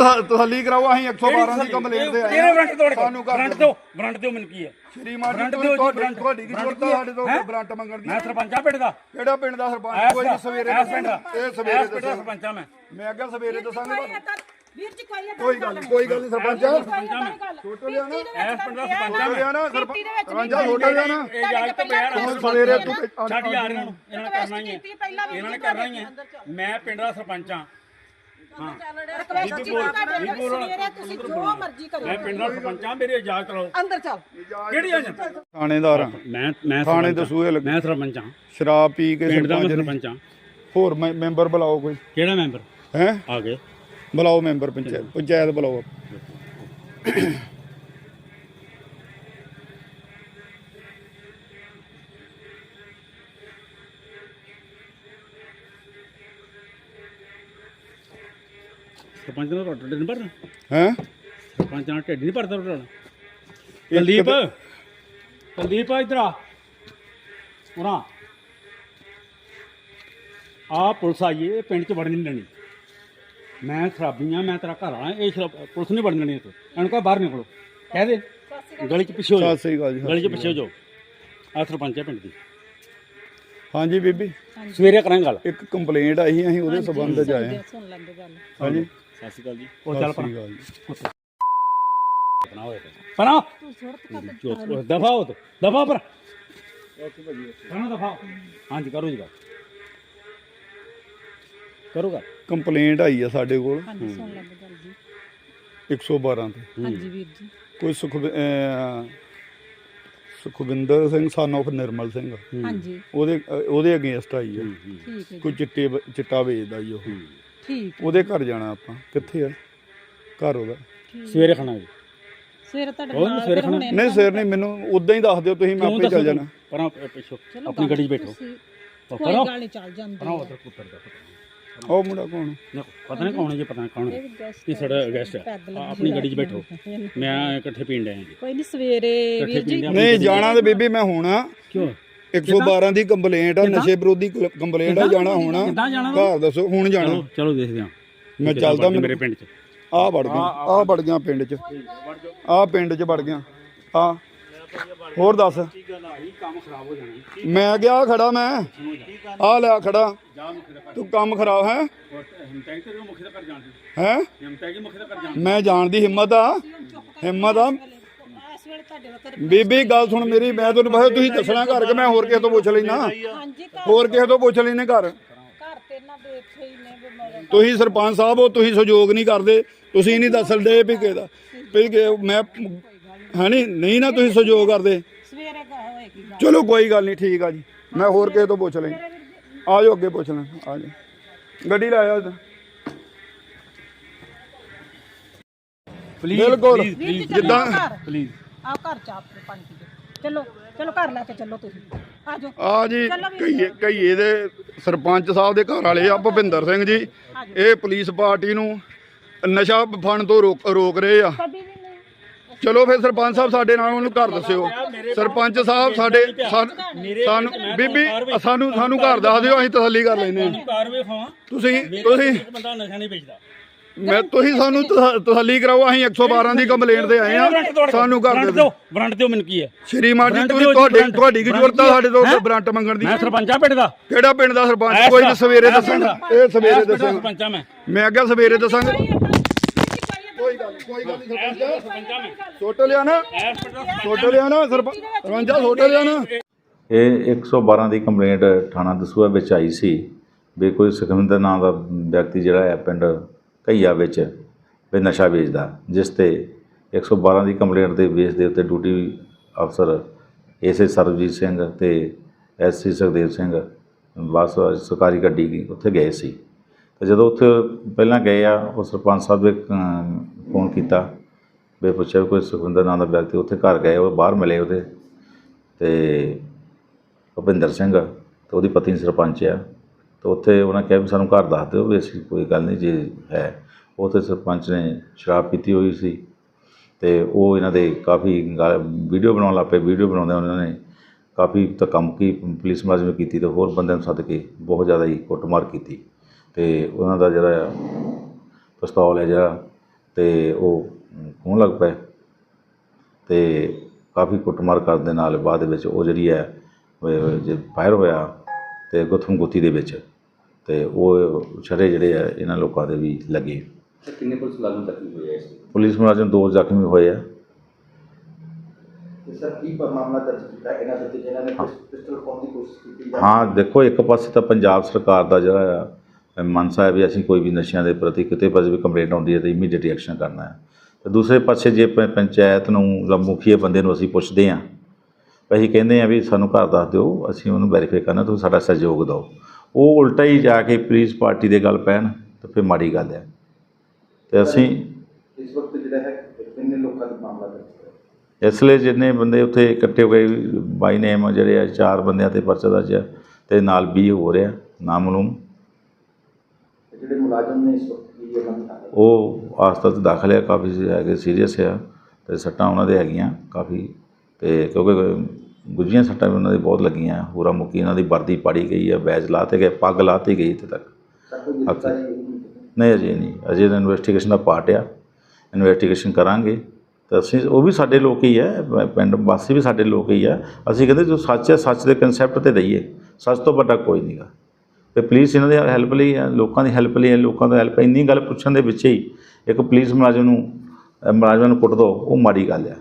ਤਸੱਲ- ਤਸੱਲੀ ਕਰਾਓ ਅਸੀਂ 112 ਦੀ ਕੰਪਲੇਂਟ ਤੇ ਆਏ ਤੋੜ ਕੇ ਸਾਨੂੰ ਵਾਰੰਟ ਦਿਓ ਮੈਨੂੰ ਕੀ ਹੈ। ਸ਼੍ਰੀਮਾਨ ਜੀ ਦਿਓ ਤੁਹਾਡੀ ਕੀ ਜ਼ਰੂਰਤ ਹੈ? ਸਾਡੇ ਤੋਂ ਹੈਂ? ਵਾਰੰਟ ਮੰਗਣ ਦੀ? ਮੈਂ ਸਰਪੰਚਾ ਪਿੰਡ ਦਾ। ਕਿਹੜਾ ਪਿੰਡ ਦਾ ਸਰਪੰਚ? ਕੋਈ ਦਾ ਨਹੀਂ ਸਵੇਰੇ ਐਸ ਪਿੰਡ ਦਾ ਇਹ ਸਵੇਰੇ ਐਸ ਪਿੰਡ ਦਾ ਦੱਸੋ ਸਰਪੰਚਾ ਮੈਂ। ਮੈਂ ਅੱਗੇ ਸਵੇਰੇ ਦੱਸਾਂਗਾ ਤੁਹਾਨੂੰ। ਵੀਰ ਜੀ ਕੋਈ ਕੋਈ ਗੱਲ ਨਹੀਂ। ਕੋਈ ਗੱਲ ਨਹੀਂ। ਸਰਪੰਚ ਛੋਟੋ ਲਿਆ ਨਾ ਐਸ ਪਿੰਡ ਦਾ ਸਰਪੰਚਾ ਹੋ ਮੈਂ ਨਾ ਸਰਪੰਚ ਸਰਪੰਚ ਛੋਟਾ ਲਿਆ ਨਾ ਇਹ ਜਾਜ ਤੋਂ ਬਗੈਰ ਹੁਣ ਸਵੇਰੇ ਤੂੰ ਛੱਡ ਯਾਰ ਇਹਨਾਂ ਨੂੰ। ਇਹਨਾਂ ਨੇ ਕਰਨਾ ਹੀ ਹੈ। ਇਹਨਾਂ ਨੇ ਕਰਨਾ ਹੀ ਹੈ। ਮੈਂ ਪਿੰਡ ਦਾ ਸਰਪੰਚ ਹਾਂ। ਹਾਂ। ਜੀ ਸਵੇਰੇ ਤੁਸੀਂ ਜੋ ਮਰਜ਼ੀ ਕਰੋ। ਮੈਂ ਪਿੰਡ ਦਾ ਸਰਪੰਚ ਮੇਰੀ ਇਜਾਜ਼ਤ ਲਓ ਅੰਦਰ ਚੱਲ। ਕਿਹੜੀ ਇਜਾਜ਼ਤ ਥਾਣੇਦਾਰ ਆ। ਮੈਂ ਮੈਂ ਥਾਣੇ ਸਰਪੰਚ ਹਾਂ। ਦਸੂਏ ਲੱਗੇ। ਮੈਂ ਸਰਪੰਚ ਹਾਂ ਸ਼ਰਾਬ ਪੀ ਕੇ ਪਿੰਡ ਦਾ ਮੈਂ ਸਰਪੰਚ ਨੇ ਸਰਪੰਚ ਹਾਂ ਹੋਰ ਮੈਂ- ਮੈਂਬਰ ਬੁਲਾਓ ਕੋਈ। ਕਿਹੜਾ ਮੈਂਬਰ? ਹੈ? ਆ ਗਏ। ਬੁਲਾਓ ਮੈਂਬਰ ਪੰਚਾਇਤ। ਪੰਚਾਇਤ ਬੁਲਾਓ। ਸਰਪੰਚ ਨਾਲ ਰੋਟੀ ਨਹੀਂ ਭਰਨਾ? ਹੈ? ਸਰਪੰਚ ਨਾਲ ਢਿੱਡ ਨਹੀਂ ਭਰਦਾ ਰੋਟਣਾ ਕੁਲਦੀਪ ਕੁਲਦੀਪ ਇਧਰ ਆ। ਉਰਾ। ਆ ਪੁਲਿਸ ਆਈ ਏ, ਇਹ ਪਿੰਡ ਚ ਵੜਨ ਨਹੀਂ ਦੇਣੀ। ਮੈਂ ਸ਼ਰਾਬੀ ਆ ਮੈਂ ਤੇਰਾ ਘਰ ਆਇਆ ਇਹ ਸ਼ਰਾਬ ਪੁਲਿਸ ਨਹੀਂ ਵੜਨ ਦੇਣੀ ਇੱਥੇ। ਇਹਨੂੰ ਕਹ ਬਾਹਰ ਨਿਕਲੋ। ਕਹਿ ਦੇ ਗਲੀ ਚ ਪਿੱਛੇ ਹੋ ਜਾਓ। ਸਤਿ ਸ੍ਰੀ ਅਕਾਲ ਜੀ ਗਲੀ ਚ ਪਿੱਛੇ ਹੋ ਜਾਓ। ਆ ਸਰਪੰਚ ਹੈ ਪਿੰਡ ਦੀ। ਹਾਂਜੀ ਬੀਬੀ। ਸਵੇਰੇ ਕਰਾਂਗੇ ਗੱਲ। ਇੱਕ ਕੰਪਲੇਂਟ ਆਈ ਸੀ ਅਸੀਂ ਉਹਦੇ ਸਬੰਧ ਚ ਆਏ ਹਾਂ। ਸੁਣ ਲੈਂਦੇ ਗੱਲ। ਹਾਂਜੀ। ਸਤਿ ਸ਼੍ਰੀ ਅਕਾਲ ਜੀ। ਉਹ ਚੱਲ ਸਤਿ ਪਣਾ ਸ੍ਰੀ ਅਕਾਲ ਜੀ। ਪਣਾ ਹੋਏ ਪਣਾ ਦਫਾ ਹੋ ਦਫਾ ਪਰ। ਪਣਾ ਦਫਾ। ਹਾਂਜੀ ਕਰੋ ਜੀ ਗੱਲ। ਕਰੋ ਗੱਲ। ਕੰਪਲੇਂਟ ਆਈ ਆ ਸਾਡੇ ਕੋਲ। ਹਾਂਜੀ ਸੁਣ ਲੈਂਦੇ ਗੱਲ ਜੀ। 112 ਤੇ। ਹਾਂਜੀ ਵੀਰ ਜੀ। ਕੋਈ ਸੁਖ ਸੁਖਵਿੰਦਰ ਸਿੰਘ son of ਨਿਰਮਲ ਸਿੰਘ। ਹਾਂਜੀ। ਉਹਦੇ ਉਹਦੇ ਅਗੇਂਸਟ ਆਈ ਠੀਕ ਹੈ ਕੋਈ ਚਿੱਟੇ ਚਿੱਟਾ ਵੇਚਦਾ ਜੀ ਉਹ। ਠੀਕ ਉਹਦੇ ਘਰ ਜਾਣਾ ਆਪਾਂ। ਕਿੱਥੇ ਆ? ਘਰ ਉਹਦਾ। ਸਵੇਰੇ ਖਾਣਾ ਜੀ। ਸਵੇਰੇ ਤੁਹਾਡੇ ਨਾਲ ਸਵੇਰੇ ਹੁਣੇ ਨਹੀਂ ਸਰ ਨਹੀਂ ਮੈਨੂੰ ਉਦਾਂ ਹੀ ਦੱਸ ਦਿਓ ਤੁਸੀਂ ਮੈਂ ਆਪੇ ਚੱਲ ਜਾਣਾ। ਪਰਾਂ ਪਿੱਛੋ ਆਪਣੀ ਗੱਡੀ 'ਚ ਬੈਠੋ। ਕੋਈ ਗੱਲ ਨਹੀਂ ਚੱਲ ਜਾਂਦੀ ਪਰਾਂ ਉਧਰ ਪੁੱਤਰ ਦਾ ਉਹ ਮੁੰਡਾ ਕੌਣ ਪਤਾ ਨਹੀਂ ਕੌਣ ਹੈ ਜੀ ਪਤਾ ਨਹੀਂ ਕੌਣ ਹੈ। ਇਹ ਸਾਡਾ ਗੈਸਟ ਹੈ। ਆ, ਆਪਣੀ ਗੱਡੀ 'ਚ ਬੈਠੋ। ਮੈਂ ਇਕੱਠੇ ਪੀਣ ਡਿਆ ਜੀ। ਕੋਈ ਨਹੀਂ ਸਵੇਰੇ ਵੀਰ ਜੀ। ਨਹੀਂ ਜਾਣਾ ਤੇ ਬੀਬੀ ਮੈਂ ਹੋਣਾ। ਕਿਉਂ? 112 ਦੀ ਕੰਪਲੇਂਟ ਆ ਨਸ਼ੇ ਵਿਰੋਧੀ ਕੰਪਲੇਂਟ ਆ ਜਾਣਾ ਹੋਣਾ। ਕਿੱਦਾਂ ਜਾਣਾ ਵਾ? ਘਰ ਦੱਸੋ ਹੁਣ ਜਾਣਾ। ਚਲੋ ਚਲੋ ਦੇਖਦੇ ਹਾਂ। ਮੈਂ ਚੱਲਦਾ ਮੇਰੇ ਪਿੰਡ 'ਚ। ਆ ਵੜ ਗਿਆ ਆ ਵੜ ਗਿਆ ਪਿੰਡ 'ਚ। ਆ ਪਿੰਡ 'ਚ ਵੜ ਗਿਆ। ਆ ਹੋਰ ਦੱਸ। ਮੈਂ ਗਿਆ ਖੜਾ ਮੈਂ। ਆ ਲਿਆ ਖੜਾ। ਤੂੰ ਕੰਮ ਖਰਾਬ ਹੈ। ਹੈ? ਮੈਂ ਜਾਣਦੀ ਹਿੰਮਤ ਆ। ਹਿੰਮਤ ਆ। ਬੀਬੀ ਗੱਲ ਸੁਣ ਮੇਰੀ। ਮੈਂ ਤੁਹਾਨੂੰ ਬਸ ਤੁਸੀਂ ਦੱਸਣਾ ਘਰ ਕਿ ਮੈਂ ਹੋਰ ਕਿਸੇ ਤੋਂ ਪੁੱਛ ਲੈਣਾ ਹੋਰ ਕਿਸੇ ਤੋਂ ਪੁੱਛ ਲੈਨੇ ਘਰ। ਤੁਸੀਂ ਸਰਪੰਚ ਸਾਹਿਬ ਹੋ ਤੁਸੀਂ ਸਹਿਯੋਗ ਨਹੀਂ ਕਰਦੇ। ਤੁਸੀਂ ਨਹੀਂ ਦੱਸਦੇ ਵੀ ਕਿਹਦਾ ਵੀ ਕਿ ਮੈਂ ਹਣੀ ਨਹੀਂ ਨਾ ਤੁਸੀਂ ਸਹਿਯੋਗ ਕਰਦੇ। ਸਵੇਰੇ ਗਾ ਹੋਏਗੀ ਗੱਲ। ਚਲੋ ਕੋਈ ਗੱਲ ਨਹੀਂ ਠੀਕ ਆ ਜੀ। ਮੈਂ ਹੋਰ ਕਿਸੇ ਤੋਂ ਪੁੱਛ ਲੈਂ ਆ ਜਾਓ ਅੱਗੇ ਪੁੱਛ ਲੈਂ ਆ ਜਾਓ ਗੱਡੀ ਲੈ ਆਓ ਇੱਧਰ। ਪਲੀਜ਼ ਬਿਲਕੁਲ। ਜਿੱਦਾਂ ਪਲੀਜ਼ ਆਓ ਘਰ ਚਾਪ ਪਾਣੀ ਪੀ ਕੇ। ਚਲੋ ਚਲੋ ਘਰ ਲੈ ਕੇ ਚੱਲੋ ਤੁਸੀਂ। ਆ ਜਾਓ ਆ ਜੀ। ਕਈਏ ਕਈਏ ਦੇ ਸਰਪੰਚ ਸਾਹਿਬ ਦੇ ਘਰ ਵਾਲੇ ਆ ਭੁਪਿੰਦਰ ਸਿੰਘ ਜੀ। ਇਹ ਪੁਲਿਸ ਪਾਰਟੀ ਨੂੰ ਨਸ਼ਾ ਫਣ ਤੋਂ ਰੋਕ ਰੋਕ ਰਹੇ ਆ। ਕਦੀ ਵੀ ਚਲੋ ਫਿਰ ਸਰਪੰਚ ਸਾਹਿਬ ਸਾਡੇ ਨਾਲ ਉਹਨੂੰ ਘਰ ਦੱਸਿਓ। ਸਰਪੰਚ ਸਾਹਿਬ ਸਾਡੇ ਸਾਨ- ਬੀਬੀ ਸਾਨੂੰ ਸਾਨੂੰ ਘਰ ਦੱਸ ਦਿਓ ਅਸੀਂ ਤਸੱਲੀ ਕਰ ਲੈਨੇ ਫਾਂ ਤੁਸੀਂ ਤੁਸੀਂ ਇੱਕ ਬੰਦਾ ਨਸ਼ਾ ਨਹੀਂ ਵੇਚਦਾ। ਮੈਂ ਤੁਸੀਂ ਸਾਨੂੰ ਤਸ- ਤਸੱਲੀ ਕਰਾਓ ਅਸੀਂ 112 ਦੀ ਕੰਪਲੇਂਟ ਤੇ ਆਏ ਆ ਸਾਨੂੰ ਦੇ ਦਿਓ ਵਾਰੰਟ ਦਿਓ ਮੈਨੂੰ ਕੀ ਹੈ? ਸ਼੍ਰੀਮਾਨ ਜੀ ਤੁਸੀਂ ਤੁਹਾਡੀ। ਤੁਹਾਡੀ ਕੀ ਜ਼ਰੂਰਤ ਆ ਸਾਡੇ ਤੋਂ ਵਾਰੰਟ ਮੰਗਣ ਦੀ? ਮੈਂ ਸਰਪੰਚਾ ਪਿੰਡ ਦਾ। ਕਿਹੜਾ ਪਿੰਡ ਦਾ ਸਰਪੰਚ? ਕੋਈ ਸਵੇਰੇ ਐਸ ਦੱਸਾਂਗਾ ਦਾ। ਇਹ ਸਵੇਰੇ ਐਸ ਪਿੰਡ ਦਾ ਦੱਸਾਂਗਾ ਸਰਪੰਚਾ ਮੈਂ। ਮੈਂ ਅੱਗੇ ਸਵੇਰੇ ਦੱਸਾਂਗਾ। ਕੋਈ ਗੱਲ ਨਹੀਂ ਸਰਪੰਚ। ਸਰਪੰਚਾ ਮੈਂ ਛੋਟ ਲਿਆ ਨਾ। ਐਸ ਪਿੰਡ ਦਾ ਛੋਟ ਲਿਆ ਨਾ ਸਰਪੰਚ ਸਰਪੰਚਾ ਛੋਟ ਲਿਆ ਨਾ। ਇਹ 112 ਦੀ ਕੰਪਲੇਂਟ ਥਾਣਾ ਦਸੂਆ ਵਿੱਚ ਆਈ ਸੀ ਵੀ ਕੋਈ ਸੁਖਵਿੰਦਰ ਨਾਂ ਦਾ ਵਿਅਕਤੀ ਜਿਹੜਾ ਹੈ ਪਿੰਡ ਘਈਆ ਵਿੱਚ ਵੀ ਨਸ਼ਾ ਵੇਚਦਾ ਜਿਸ ਤੇ 112 ਦੀ ਕੰਪਲੇਂਟ ਦੇ ਬੇਸ ਦੇ ਉੱਤੇ ਡਿਊਟੀ ਅਫਸਰ ਐਸਏ ਸਰਬਜੀਤ ਸਿੰਘ ਤੇ ਐਸਸੀ ਸੁਖਦੇਵ ਸਿੰਘ ਬੱਸ ਸਰਕਾਰੀ ਗੱਡੀ ਉੱਥੇ ਗਏ ਸੀ। ਤੇ ਜਦੋਂ ਉੱਥੇ ਪਹਿਲਾਂ ਗਏ ਆ, ਉਹ ਸਰਪੰਚ ਸਾਹਿਬ ਦੇ ਫੋਨ ਕੀਤਾ ਵੀ ਪੁੱਛਿਆ ਵੀ ਕੋਈ ਸੁਖਵਿੰਦਰ ਨਾਂ ਦਾ ਵਿਅਕਤੀ ਉੱਥੇ ਘਰ ਗਏ, ਉਹ ਬਾਹਰ ਮਿਲੇ ਉਹਦੇ ਤੇ ਭੁਪਿੰਦਰ ਸਿੰਘ, ਤੇ ਉਹਦੀ ਪਤਨੀ ਸਰਪੰਚ ਆ। ਤੇ ਉੱਥੇ ਉਹਨਾਂ ਕਿਹਾ ਵੀ ਸਾਨੂੰ ਘਰ ਦੱਸ ਦਿਓ ਵੀ ਅਸੀਂ ਕੋਈ ਗੱਲ ਨਹੀਂ ਜੇ ਹੈ। ਉੱਥੇ ਸਰਪੰਚ ਨੇ ਸ਼ਰਾਬ ਪੀਤੀ ਹੋਈ ਸੀ ਤੇ ਉਹ ਇਹਨਾਂ ਦੇ ਕਾਫੀ ਵੀਡੀਓ ਬਣਾਉਣ ਲੱਗ ਪਏ, ਵੀਡੀਓ ਬਣਾਉਂਦੇ ਉਹਨਾਂ ਨੇ ਕਾਫੀ ਧੱਕਾ ਮੁੱਕੀ ਪੁਲਿਸ ਮੁਲਾਜ਼ਮ ਕੀਤੀ ਤੇ ਹੋਰ ਬੰਦਿਆਂ ਨੂੰ ਸੱਦ ਕੇ ਬਹੁਤ ਜ਼ਿਆਦਾ ਹੀ ਕੁੱਟਮਾਰ ਕੀਤੀ। ਤੇ ਉਹਨਾਂ ਦਾ ਜਿਹੜਾ ਪਿਸਤੌਲ ਹੈ ਜਿਹੜਾ ਤੇ ਉਹ ਖੂਨ ਲੱਗ ਪਏ ਤੇ ਕਾਫੀ ਕੁੱਟਮਾਰ ਕਰਨ ਦੇ ਨਾਲ ਬਾਅਦ ਵਿੱਚ ਉਹ ਜਿਹੜੀ ਹੈ ਫਾਇਰ ਹੋਇਆ ਤੇ ਗੁੱਥਮ ਗੁੱਥੀ ਦੇ ਵਿੱਚ ਤੇ ਉਹ ਛੜੇ ਜਿਹੜੇ ਆ ਇਹਨਾਂ ਲੋਕਾਂ ਦੇ ਵੀ ਲੱਗੇ। ਕਿੰਨੇ ਪੁਲਿਸ ਮੁਲਾਜ਼ਮ ਜ਼ਖਮੀ ਹੋਏ ਆ? ਪੁਲਿਸ ਮੁਲਾਜ਼ਮ ਦੋ ਜ਼ਖਮੀ ਹੋਏ ਆ। ਤੇ ਸਰ ਕੀ ਪਰ ਮਾਮਲਾ ਦਰਜ ਕੀਤਾ ਇਹਨਾਂ ਦੇ ਜਿਨ੍ਹਾਂ ਨੇ ਪਿਸਟਲ ਪਾਉਣ ਦੀ ਕੋਸ਼ਿਸ਼ ਕੀਤੀ ਹਾਂ ਦੇਖੋ ਇੱਕ ਪਾਸੇ ਤਾਂ ਪੰਜਾਬ ਸਰਕਾਰ ਦਾ ਜਿਹੜਾ ਆ ਮਨਸਾ ਹੈ ਵੀ ਅਸੀਂ ਕੋਈ ਵੀ ਨਸ਼ਿਆਂ ਦੇ ਪ੍ਰਤੀ ਕਿਤੇ ਪਾਸੇ ਵੀ ਕੰਪਲੇਂਟ ਆਉਂਦੀ ਹੈ ਤਾਂ ਇਮੀਡੀਏਟ ਐਕਸ਼ਨ ਕਰਨਾ ਹੈ। ਤੇ ਦੂਸਰੇ ਪਾਸੇ ਜੇ ਪੰਚਾਇਤ ਨੂੰ ਜਾਂ ਮੁਖੀਏ ਬੰਦੇ ਨੂੰ ਅਸੀਂ ਪੁੱਛਦੇ ਹਾਂ ਅਸੀਂ ਕਹਿੰਦੇ ਆ ਵੀ ਸਾਨੂੰ ਘਰ ਦੱਸ ਦਿਓ ਅਸੀਂ ਉਹਨੂੰ ਵੈਰੀਫਾਈ ਕਰਨਾ ਤੁਸੀਂ ਸਾਡਾ ਸਹਿਯੋਗ ਦਿਓ। ਉਹ ਉਲਟਾ ਹੀ ਜਾ ਕੇ ਪੁਲਿਸ ਪਾਰਟੀ ਦੇ ਗੱਲ ਪੈਣ ਤਾਂ ਫਿਰ ਮਾੜੀ ਗੱਲ ਹੈ। ਤੇ ਅਸੀਂ ਇਸ ਵਕਤ ਜਿਹੜਾ ਹੈ ਕਿੰਨੇ ਲੋਕਾਂ ਦਾ ਮਾਮਲਾ ਦਰਜ ਹੈ ਇਸ ਲਈ ਜਿੰਨੇ ਬੰਦੇ ਉੱਥੇ ਇਕੱਠੇ ਹੋਏ ਬਾਈ ਨੇਮ ਜਿਹੜੇ ਆ ਚਾਰ ਬੰਦਿਆਂ ਤੇ ਪਰਚਾ ਦਰਜ ਹੈ ਤੇ ਨਾਲ 20 ਹੋ ਰਿਹਾ ਨਾਮਲੂਮ। ਮੁਲਾਜ਼ਮ ਨੇ ਇਸ ਵਕਤ ਕੀ ਉਹਨਾਂ ਦੀ ਹਾਲਤ ਉਹ ਹਸਪਤਾਲ 'ਚ ਦਾਖਲ ਹੈ ਕਾਫੀ ਹੈਗੇ ਸੀਰੀਅਸ ਆ ਤੇ ਸੱਟਾਂ ਉਹਨਾਂ ਦੇ ਹੈਗੀਆਂ ਕਾਫੀ ਤੇ ਕਿਉਂਕਿ ਗੁੱਜੀਆਂ ਸੱਟਾਂ ਵੀ ਉਹਨਾਂ ਦੇ ਬਹੁਤ ਲੱਗੀਆਂ ਪੂਰਾ ਮੁੱਕੀ ਇਹਨਾਂ ਦੀ ਵਰਦੀ ਪਾੜੀ ਗਈ ਹੈ ਬੈਜ ਲਾਤੇ ਗਏ ਪੱਗ ਲਾਤੀ ਗਈ ਇੱਥੇ ਤੱਕ। ਨਹੀਂ? ਅਜੇ ਨਹੀਂ। ਅਜੇ ਤਾਂ ਇਨਵੈਸਟੀਗੇਸ਼ਨ ਦਾ ਪਾਰਟ ਆ। ਇਨਵੈਸਟੀਗੇਸ਼ਨ ਕਰਾਂਗੇ। ਤਾਂ ਅਸੀਂ ਉਹ ਵੀ ਸਾਡੇ ਲੋਕ ਹੀ ਹੈ ਪਿੰਡ ਵਾਸੀ ਵੀ ਸਾਡੇ ਲੋਕ ਹੀ ਆ। ਅਸੀਂ ਕਹਿੰਦੇ ਜੋ ਸੱਚ ਹੈ ਸੱਚ ਦੇ ਕਨਸੈਪਟ ਤੇ ਦਈਏ ਸੱਚ ਤੋਂ ਵੱਡਾ ਕੋਈ ਨਹੀਂਗਾ ਤੇ ਪੁਲਿਸ ਇਹਨਾਂ ਦੀ ਹੈਲਪ ਲਈ ਹੈ ਲੋਕਾਂ ਦੀ ਹੈਲਪ ਲਈ ਹੈ ਲੋਕਾਂ ਦਾ ਹੈਲਪ ਇੰਨੀ ਗੱਲ ਪੁੱਛਣ ਦੇ ਵਿੱਚ ਹੀ ਇੱਕ ਪੁਲਿਸ ਮੁਲਾਜ਼ਮ ਨੂੰ ਅ, ਮੁਲਾਜ਼ਮਾਂ ਨੂੰ ਕੁੱਟ ਦੋ ਉਹ ਮਾੜੀ ਗੱਲ ਹੈ।